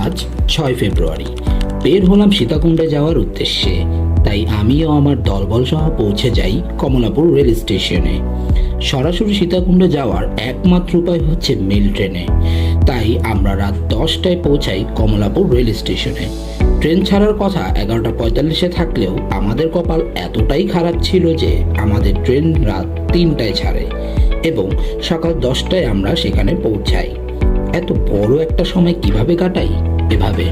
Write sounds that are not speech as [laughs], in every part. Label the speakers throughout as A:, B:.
A: আজ ছয় ফেব্রুয়ারি। বের হলাম সীতাকুণ্ডে যাওয়ার উদ্দেশ্যে। তাই আমিও আমার দলবল সহ পৌঁছে যাই কমলাপুর রেল স্টেশনে। সরাসরি সীতাকুণ্ডে যাওয়ার একমাত্র উপায় হচ্ছে মেল ট্রেনে। তাই আমরা রাত দশটায় পৌঁছাই কমলাপুর রেল স্টেশনে। ট্রেন ছাড়ার কথা এগারোটা পঁয়তাল্লিশে থাকলেও আমাদের কপাল এতটাই খারাপ ছিল যে আমাদের ট্রেন রাত তিনটায় ছাড়ে এবং সকাল দশটায় আমরা সেখানে পৌঁছাই। এত বড় একটা সময় কীভাবে কাটাই? এভাবে।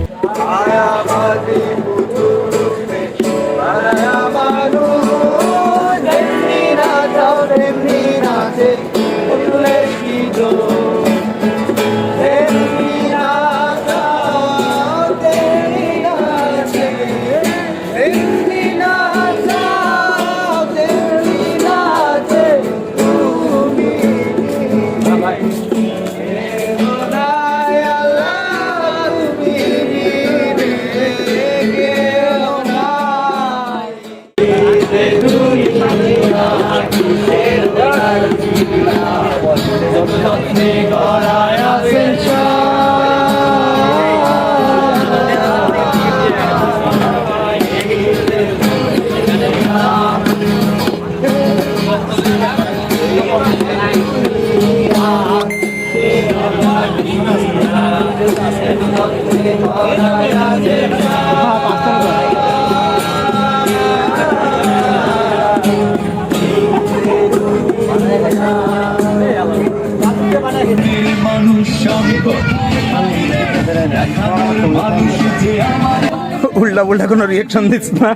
B: কোনো রিয়েকশন দিস না।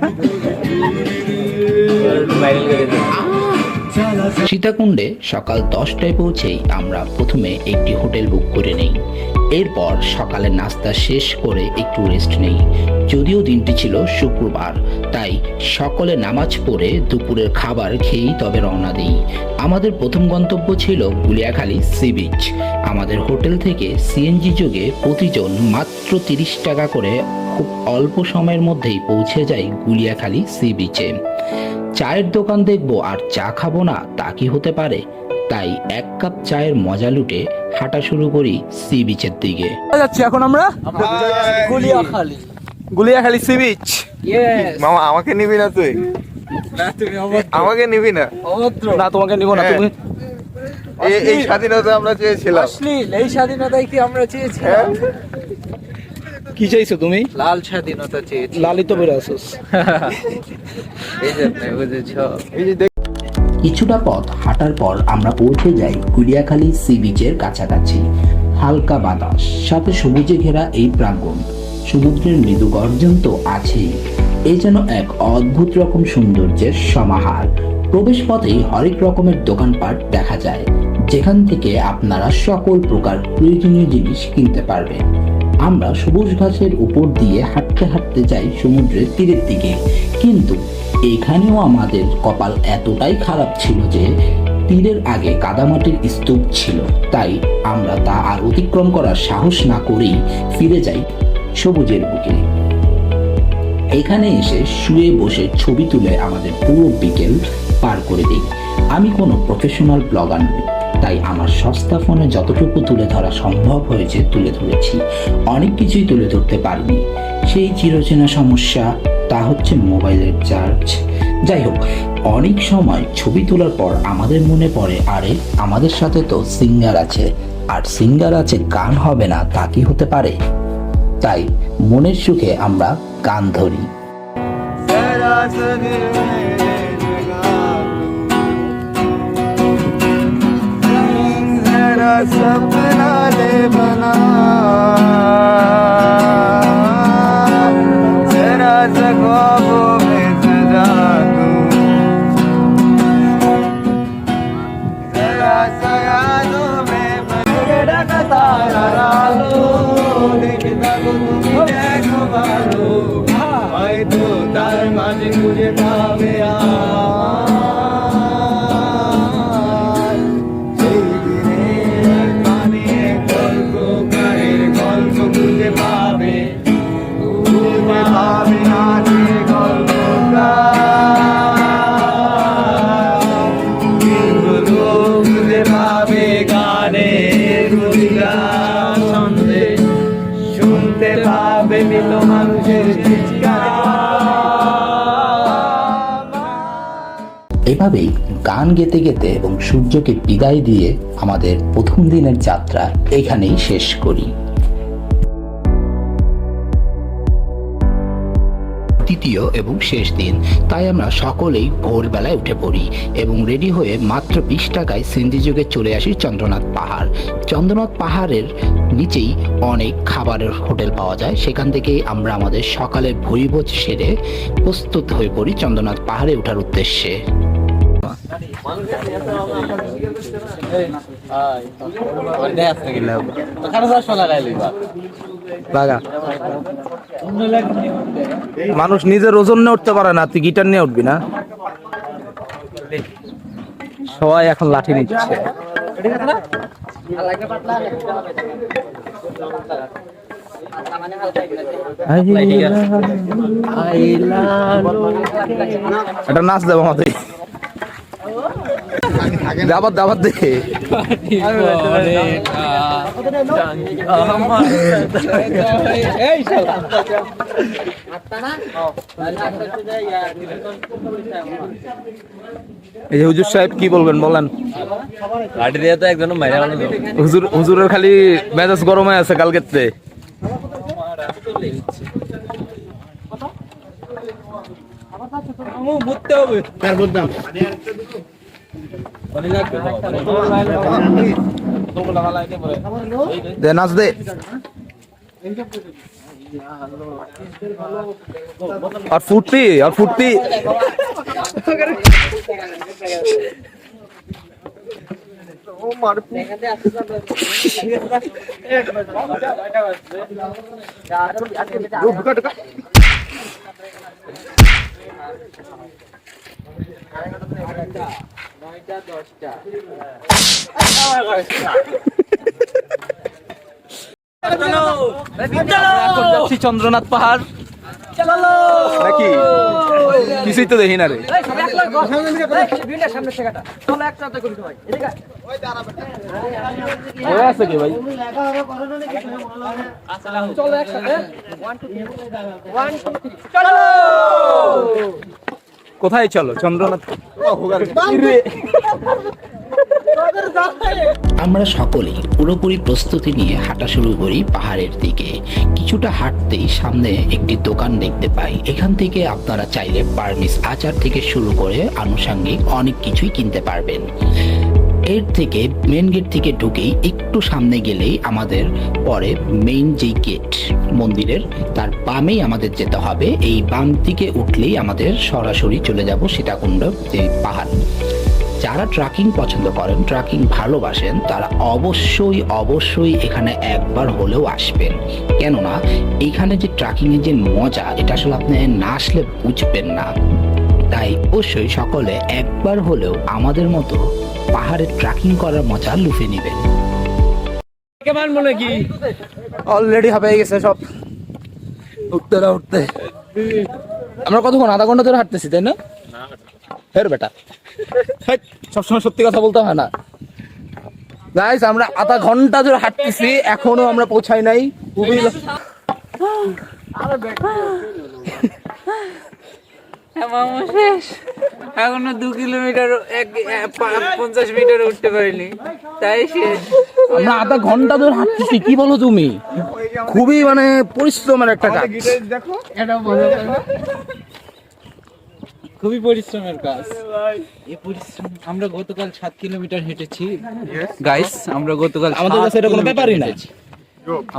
A: সীতাকুণ্ডে সকাল দশটায় পৌঁছেই আমরা প্রথমে একটি হোটেল বুক করে নেই। এরপর সকালে নাস্তা শেষ করে একটু রেস্ট নেই। যদিও দিনটি ছিল শুক্রবার, তাই সকলে নামাজ পড়ে দুপুরের খাবার খেয়েই তবে রওনা দিই। আমাদের প্রথম গন্তব্য ছিল গুলিয়াখালী সি বিচ। আমাদের হোটেল থেকে সিএনজি যোগে প্রতিজন মাত্র তিরিশ টাকা করে খুব অল্প সময়ের মধ্যেই পৌঁছে যাই গুলিয়াখালী সি বিচে চায়ের দোকান দেখব আর চা খাব না তা কি হতে পারে? তাই এক কাপ চায়ের মজা লুটে হাঁটা শুরু করি সি বিচের দিকে।
B: যাচ্ছি এখন আমরা?
C: গুলিয়াখালী।
B: গুলিয়াখালী সি বিচ মামা আমাকে নিবি না তুই?
C: না তুমি অভদ্র।
B: আমাকে নিবি না? না তোমাকে নিব না
C: হ্যাঁ।
B: তুমি এই- স্বাধীনতা আমরা চেয়েছিলাম।
C: এই স্বাধীনতাই কি আমরা
B: হ্যাঁ?
C: চেয়েছিলাম
B: কি চাইছো তুমি?
C: লাল স্বাধীনতা চেয়েছি।
B: লালিত বেড়ে আসোস
C: এই জন্য বুঝেছ।
B: এই যে
A: কিছুটা পথ হাঁটার পর আমরা পৌঁছে যাই কুলিয়াখালী সি বিচের কাছাকাছি হালকা বাতাস সাথে সবুজে ঘেরা এই প্রাঙ্গণ। সমুদ্রের মৃদু গর্জন তো আছেই। এই যেন এক অদ্ভুত রকম সৌন্দর্যের সমাহার। প্রবেশ পথেই হরেক রকমের দোকানপাট দেখা যায় যেখান থেকে আপনারা সকল প্রকার প্রয়োজনীয় জিনিস কিনতে পারবেন। আমরা সবুজ ঘাসের উপর দিয়ে হাঁটতে হাঁটতে যাই সমুদ্রের তীরের দিকে। কিন্তু এখানেও আমাদের কপাল এতটাই খারাপ ছিল যে তীরের আগে কাদামাটির স্তূপ ছিল। তাই আমরা তা আর অতিক্রম করার সাহস না করেই ফিরে যাই সবুজের বুকে। এখানে এসে শুয়ে বসে ছবি তুলে আমাদের পুরো বিকেল পার করে দিই। আমি কোনো প্রফেশনাল ব্লগার নই। তাই আমার সস্তা ফোনে যতটুকু তুলে ধরা সম্ভব হয়েছে, তুলে ধরেছি। অনেক কিছুই তুলে ধরতে পারিনি। সেই চিরচেনা সমস্যা, তা হচ্ছে মোবাইলের চার্জ। যাই হোক, অনেক সময় ছবি তোলার পর আমাদের মনে পড়ে, আরে, আমাদের সাথে তো সিঙ্গার আছে। আর সিঙ্গার আছে গান হবে না, তা কি হতে পারে? তাই মনের সুখে আমরা গান ধরি।
B: सपना ले बना जरा सा ख्वाबों में सजा दूं जरा सा यादों में बगड़ा का तारा डालो देखता को তুমি দেখো ভালো হয়তো তার মাঝে খুঁজে পাবে আর
A: এভাবেই গান গেতে গেতে এবং সূর্যকে বিদায় দিয়ে আমাদের প্রথম দিনের যাত্রা এখানেই শেষ করি। তৃতীয় এবং শেষ দিন, তাই আমরা সকলেই ভোরবেলায় উঠে পড়ি এবং রেডি হয়ে মাত্র বিশ টাকায় সিন্ধি যুগে চলে আসি চন্দ্রনাথ পাহাড়। চন্দ্রনাথ পাহাড়ের নিচেই অনেক খাবারের হোটেল পাওয়া যায়। সেখান থেকেই আমরা আমাদের সকালের ভুরিভোজ সেরে প্রস্তুত হয়ে পড়ি চন্দ্রনাথ পাহাড়ে ওঠার উদ্দেশ্যে।
D: মানুষ নিজের ওজন নিয়ে উঠতে পারে না তুই গিটার নিয়ে উঠবি না। সবাই এখন লাঠি নিচ্ছে। এটা নাচ দেবো আমাদের। দাবাত দাবাত দে। এই যে হুজুর সাহেব কি বলবেন বলেন।
E: লাঠি দিয়ে তো একজন মাইরা
D: হুজুর হুজুরের খালি মেজাজ গরমে আছে কালকেতে দে নাচ দে। আর ফুর্তি আর ফুর্তি এখন যাচ্ছি চন্দ্রনাথ পাহাড়। নাকি? কিছুই তো দেখি না রে। আছে কি ভাই? কোথায় চলো? চন্দ্রনাথ
A: আমরা সকলেই পুরোপুরি প্রস্তুতি নিয়ে হাঁটা শুরু করি পাহাড়ের দিকে। কিছুটা হাঁটতেই সামনে একটি দোকান দেখতে পাই। এখান থেকে আপনারা চাইলে বার্মিস আচার থেকে শুরু করে আনুষঙ্গিক অনেক কিছুই কিনতে পারবেন। এর থেকে মেন গেট থেকে ঢুকেই একটু সামনে গেলেই আমাদের পরে মেইন যে গেট মন্দিরের, তার বামেই আমাদের যেতে হবে। এই বাম দিকে উঠলেই আমাদের সরাসরি চলে যাব সীতাকুণ্ড, যে পাহাড়। যারা ট্রাকিং পছন্দ করেন ট্রাকিং ভালোবাসেন তারা অবশ্যই অবশ্যই এখানে একবার হলেও আসবেন। কেননা এখানে যে ট্রাকিং এর যে মজা এটা আসলে আপনি না আসলে বুঝবেন না। তাই অবশ্যই সকলে একবার হলেও আমাদের মতো পাহাড়ে ট্রাকিং করার মজা লুফে নেবেন। কেমন মনে কি?
D: অলরেডি হবে গেছে সব। উঠতে না উঠতে। আমরা কতক্ষণ? আধা ঘণ্টা ধরে হাঁটতেছি তাই না? ফের বেটা। সবসময় সত্যি কথা বলতে হয় না। গাইস আমরা আধা ঘণ্টা ধরে হাঁটতেছি এখনও আমরা পৌঁছাই নাই। খুবই
F: এখনও দু কিলোমিটার পঞ্চাশ মিটার উঠতে পারিনি। তাই শেষ।
D: আমরা আধা ঘণ্টা ধরে হাঁটতেছি কি বলো তুমি? খুবই মানে পরিশ্রমের একটা কাজ।
F: খুবই পরিশ্রমের কাজ। এই পরিশ্রম আমরা গতকাল সাত কিলোমিটার হেঁটেছি। গাইস আমরা গতকাল
D: আমাদের কাছে এটা কোনো ব্যাপারই না।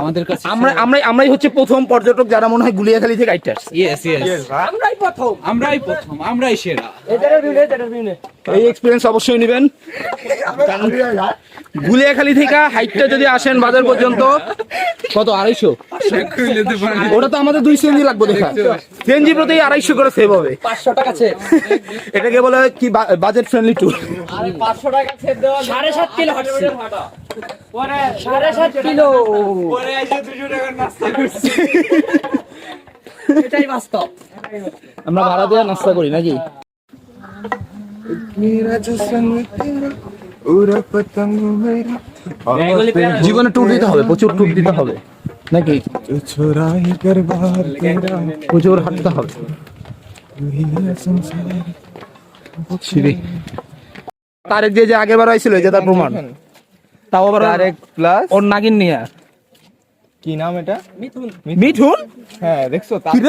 F: আমাদের কাছে
D: আমরা আমরাই আমরাই হচ্ছে প্রথম পর্যটক যারা মনে হয় গুলিয়াখালী থেকে
F: ইয়েস ইয়েস আমরাই প্রথম। আমরাই প্রথম আমরাই সেরা।
D: এই এক্সপিরিয়েন্স অবশ্যই নেবেন। গুলিয়াখালী থেকে হাইটটা যদি আসেন বাজার পর্যন্ত কত আড়াইশো? ওটা তো আমাদের দুই সিএনজি লাগবে দেখা। সিএনজি প্রতি আড়াইশো করে সেভ হবে। পাঁচশো টাকা এটাকে বলে কি বাজেট ফ্রেন্ডলি ট্যুর আমরা ভাড়া দেওয়া নাস্তা করি নাকি? জীবনে টুট দিতে হবে প্রচুর টুট দিতে হবে নাকি প্রচুর হাঁটতে হবে তারেক যে যে আগেবার হয়েছিল যে তার প্রমাণ। তাও আবার
B: তারেক প্লাস
D: ওর নাগিন নিয়া।
B: কি নাম এটা?
D: মিথুন। মিথুন?
B: হ্যাঁ দেখছ
D: কি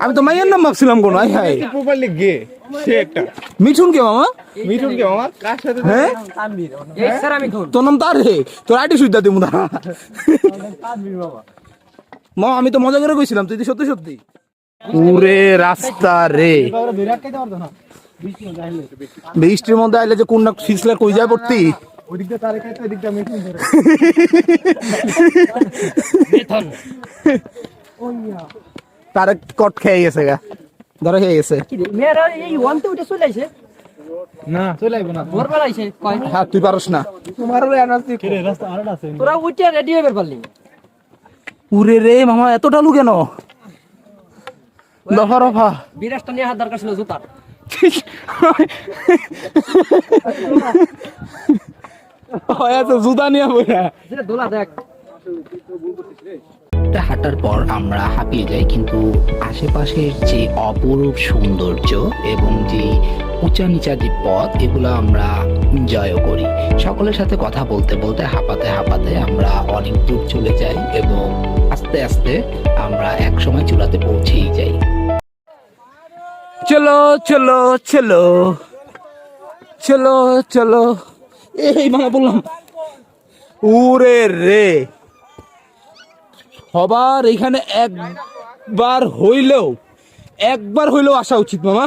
D: আমি তো মাইয়ের নাম ভাবছিলাম কোন আই হাই
B: প্রপারলি গে সে একটা।
D: মিঠুন কে মামা?
B: মিঠুন কে আমার কার সাথে
D: হ্যাঁ? তোর নাম তার রে? তোর আইটি সুবিধা দিমু না। মা আমি তো মজা করে কইছিলাম তুই সত্যি সত্যি। পুরে রাস্তা রে। বৃষ্টির মধ্যে আইলে যে কোন না ফিসলে কই যায় পড়তি?
B: ওদিকটা তারেক আছে ওদিকটা মিঠুন ধরে। [laughs]
D: তার কট খেয়ে গেছে গা। ধরে খেয়ে গেছে।
C: মেয়েরা এই ওয়ানতে উঠে চলে আসে?
B: না। চলে আইবো না।
C: আইসে কয়?
D: হ্যাঁ তুই পারস না।
C: তোরা উঠে রেডি হয়ে বের পারলি
D: উরে রে মামা এত ডালু কেন দফা রফা।
C: বিরাজটা নিয়ে হাত দরকার ছিল জুতার।
D: হয়েছে জুতা নিয়ে বইরা।
C: দোলা দেখ।
A: একটা হাঁটার পর আমরা হাঁপিয়ে যাই কিন্তু আশেপাশের যে অপরূপ সৌন্দর্য এবং যে উঁচা নিচা যে পথ এগুলো আমরা এনজয়ও করি। সকলের সাথে কথা বলতে বলতে হাঁপাতে হাঁপাতে আমরা অনেক দূর চলে যাই এবং আস্তে আস্তে আমরা এক সময় চূড়াতে পৌঁছেই যাই।
D: চলো চলো চলো চলো চলো। এই মামা বললাম। উরে রে। সবার এখানে একবার হইলেও একবার হইলেও আসা উচিত মামা।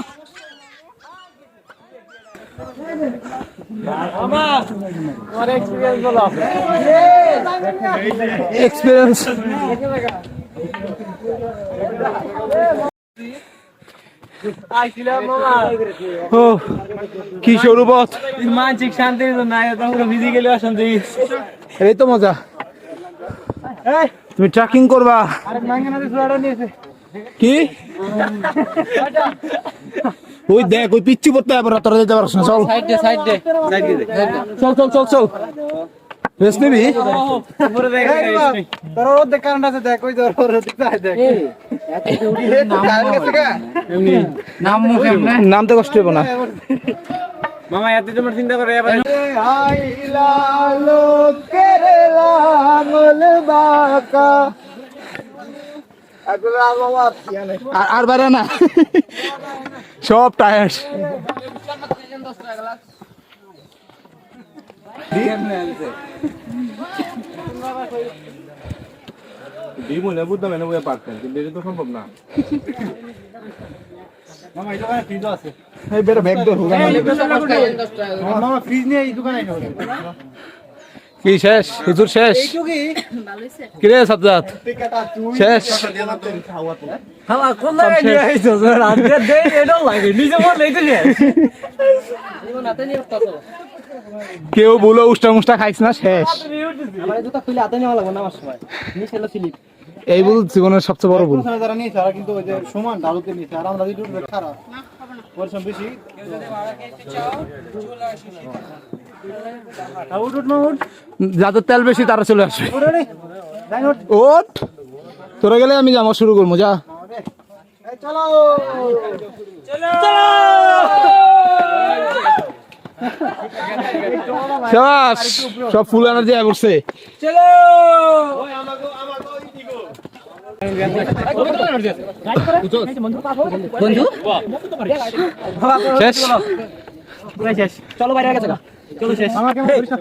D: এক্সপিরিয়েন্স ও কি
C: মানসিক শান্তির জন্য ফিজিক্যালি অশান্তি
D: এই তো মজা। তুমি ট্রেকিং করবা? কি? ওই দেখ ওই পিচ্ছি পড়তে এবার তোরা যেতে পারছ না চল।
C: দে সাইড দে।
D: চল চল চল চল। রেস্ট নিবি?
B: তোর ওর দেখ কারণ আছে দেখ ওই তোর ওর দেখ। দেখ
C: নাম মুখে
D: নামতে কষ্ট হবে না।
C: মামা এত তোমার চিন্তা করে
D: আর বাইরে না। সব টায়ার্ড
B: ডিমুলে বুঝতাম এনে বইয়া পারতেন কিন্তু এটা তো সম্ভব না। এই বেটা ব্যাগ দর মামা ফ্রিজ নিয়ে এই দোকানে
D: কি শেষ? হুজুর শেষ? কি? রে সাজ্জাদ? শেষ?
C: হালা কোন জায়গায় নিয়ে আইছো স্যার আজকে দে এটা লাগে নিজে বল এই তো।
D: কেউ বলো উষ্টা মুষ্টা খাইছ না শেষ।
C: আমার জুতা খুলে হাতে নেওয়া লাগবে না আমার সময়। নিয়ে
D: এই ভুল জীবনের সবচেয়ে বড় ভুল।
B: যারা নিয়েছে তারা কিন্তু ওই যে সমান ঢালুতে নিয়েছে। আর আমরা যদি খারাপ। পরিশ্রম বেশি। উঠ
D: যাদের তেল বেশি তারা চলে আসবে। ওট তোরা গেলে আমি যাওয়া শুরু করব যা।
B: চলো।
D: সব ফুল এনার্জি আয় পড়ছে শেষ?
C: চলো বাইরে গেছে চলো শেষ।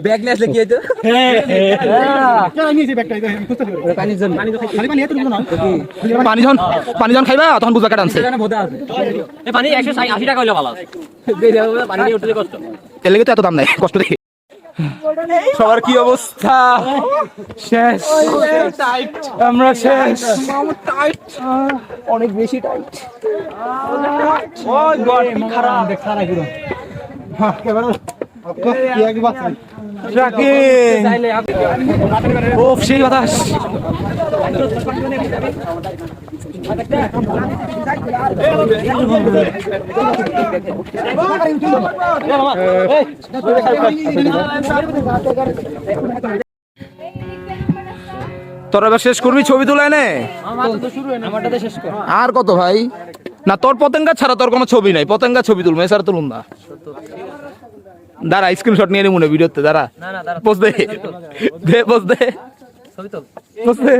D: ব্যাগ নিয়ে আসলে কি হইতো জন্য।
B: খালি পানি
D: যখন পানি যখন খাইবা? তখন বুঝা কাটা আনছে।
C: এই পানি একশো আশি টাকা হইলে ভালো কষ্ট।
D: লেগে তো এত দাম নাই কষ্ট দেখে। সবার কি অবস্থা? শেষ। আমরা শেষ। অনেক বেশি টাইট সেই বাতাস তোর এবার শেষ করবি ছবি তুলে
C: কর
D: আর কত ভাই? না তোর পতেঙ্গা ছাড়া তোর কোনো ছবি নাই। পতেঙ্গা ছবি তুলবো এছাড়া তুলুন না। দাঁড়া স্ক্রিনশট নিয়ে নি মনে ভিডিওতে দাঁড়া।
C: না না দাঁড়া।
D: পোস্ট দে। দে পোস্ট দে।
C: ছবি তোল
D: পোস্ট দে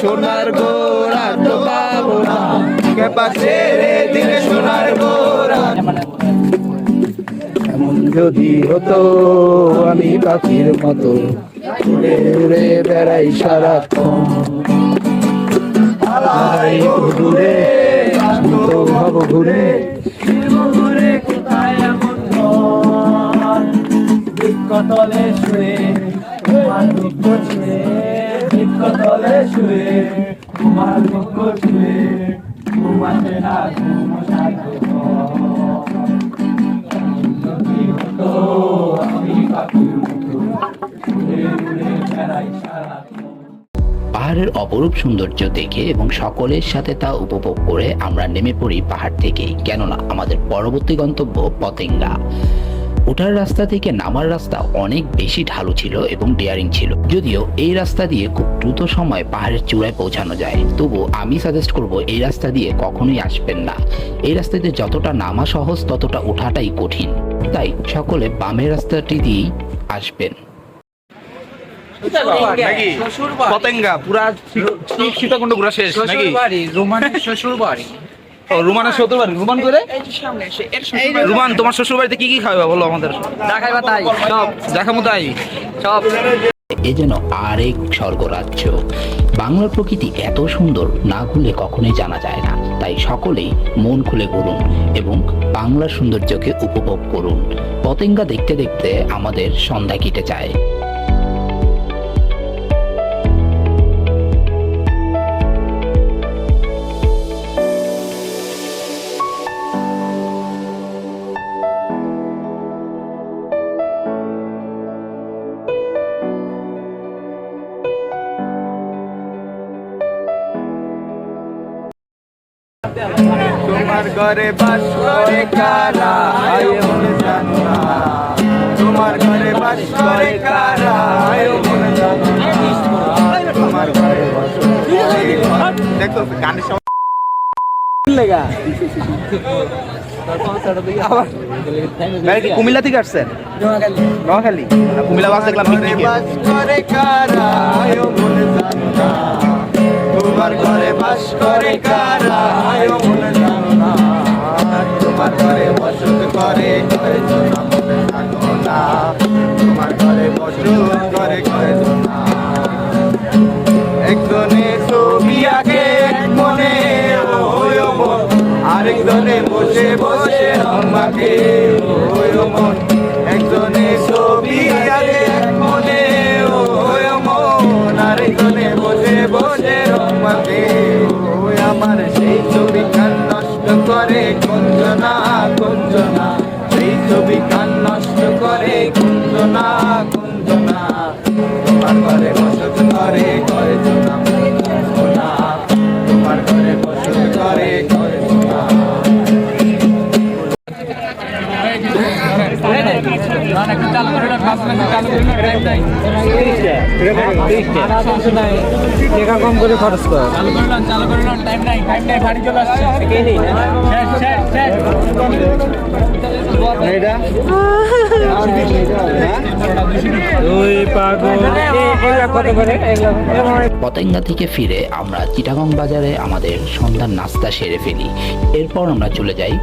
B: সোনার গোরা তো। পাবো না কে পাশে রে দিলে সোনার গোরা এমন যদি হতো আমি পাখির মতো উড়ে উড়ে বেড়াই সারাক্ষণ। ঘুরে হব ঘুরে। ঘুরে কোথায় এমন ঘর? শুয়ে, তোমার দুঃখ ছুঁয়ে। শুয়ে, তোমার দুঃখ ছুঁয়ে। না, ঘুম সাথে
A: পাহাড়ের অপরূপ সৌন্দর্য দেখে এবং সকলের সাথে তা উপভোগ করে আমরা নেমে পড়ি পাহাড় থেকেই। কেননা আমাদের পরবর্তী গন্তব্য পতেঙ্গা। ওঠার রাস্তা থেকে নামার রাস্তা অনেক বেশি ঢালু ছিল এবং ডেয়ারিং ছিল। যদিও এই রাস্তা দিয়ে খুব দ্রুত সময় পাহাড়ের চূড়ায় পৌঁছানো যায়। তবু আমি সাজেস্ট করব, এই রাস্তা দিয়ে কখনোই আসবেন না। এই রাস্তাতে যতটা নামা সহজ, ততটা ওঠাটাই কঠিন। তাই সকলে বামের রাস্তাটি দিয়েই আসবেন।
D: পতেঙ্গা পুরা সীতাকুণ্ড পুরা শেষ নাকি?
F: রোমানের [laughs] শ্বশুর বাড়ি
D: ও, রুমানের শ্বশুর বাড়ি রুমান করে রুমান তোমার শ্বশুর বাড়িতে কি কি খাওয়া বলো আমাদের?
C: দেখাইবা তাই
D: সব। দেখামো তাই।
C: সব।
A: এ যেন আরেক স্বর্গরাজ্য। বাংলার প্রকৃতি এত সুন্দর না ঘুরলে কখনোই জানা যায় না। তাই সকলেই মন খুলে ঘুরুন এবং বাংলার সৌন্দর্যকে উপভোগ করুন। পতেঙ্গা দেখতে দেখতে আমাদের সন্ধ্যা কেটে যায়।
B: ঘরে বাস করে কারা? আয় মনে জানো তোমার ঘরে বাস করে কারা? আয় মনে জানো তোমার ঘরে বাস করে দেখো গানের সময়
C: লেগা।
D: কুমিল্লা থেকে আসছেন? নোয়াখালী। কুমিল্লা বাস দেখলাম
B: তোমার ঘরে বাস করে কারা? তোমার ঘরে বসত করে মনে জানো না। তোমার ঘরে বসত করে না একজনে ছবি আঁকে, এক মনে আরেকজনে বসে বসে আমাকে মন। একজনে ছবি আঁকে, এক মনে মন। আরেকজনে বসে বসে আমাকে আমার সেই ছবি কান নষ্ট করে? কুঞ্জনা Magkano po yung
C: টাকা কম করে খরচ কর।
A: পতেঙ্গা থেকে ফিরে আমরা চিটাগং বাজারে আমাদের সন্ধ্যার নাস্তা সেরে ফেলি। এরপর আমরা চলে যাই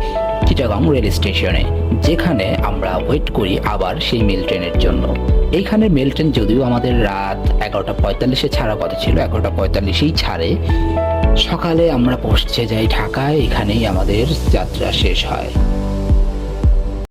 A: চিটাগং রেল স্টেশনে যেখানে আমরা ওয়েট করি আবার সেই মেল ট্রেনের জন্য। এইখানের মেল ট্রেন যদিও আমাদের রাত এগারোটা পঁয়তাল্লিশে ছাড়া কথা ছিল, এগারোটা পঁয়তাল্লিশেই ছাড়ে। সকালে আমরা পৌঁছে যাই ঢাকায়, এখানেই আমাদের যাত্রা শেষ হয়।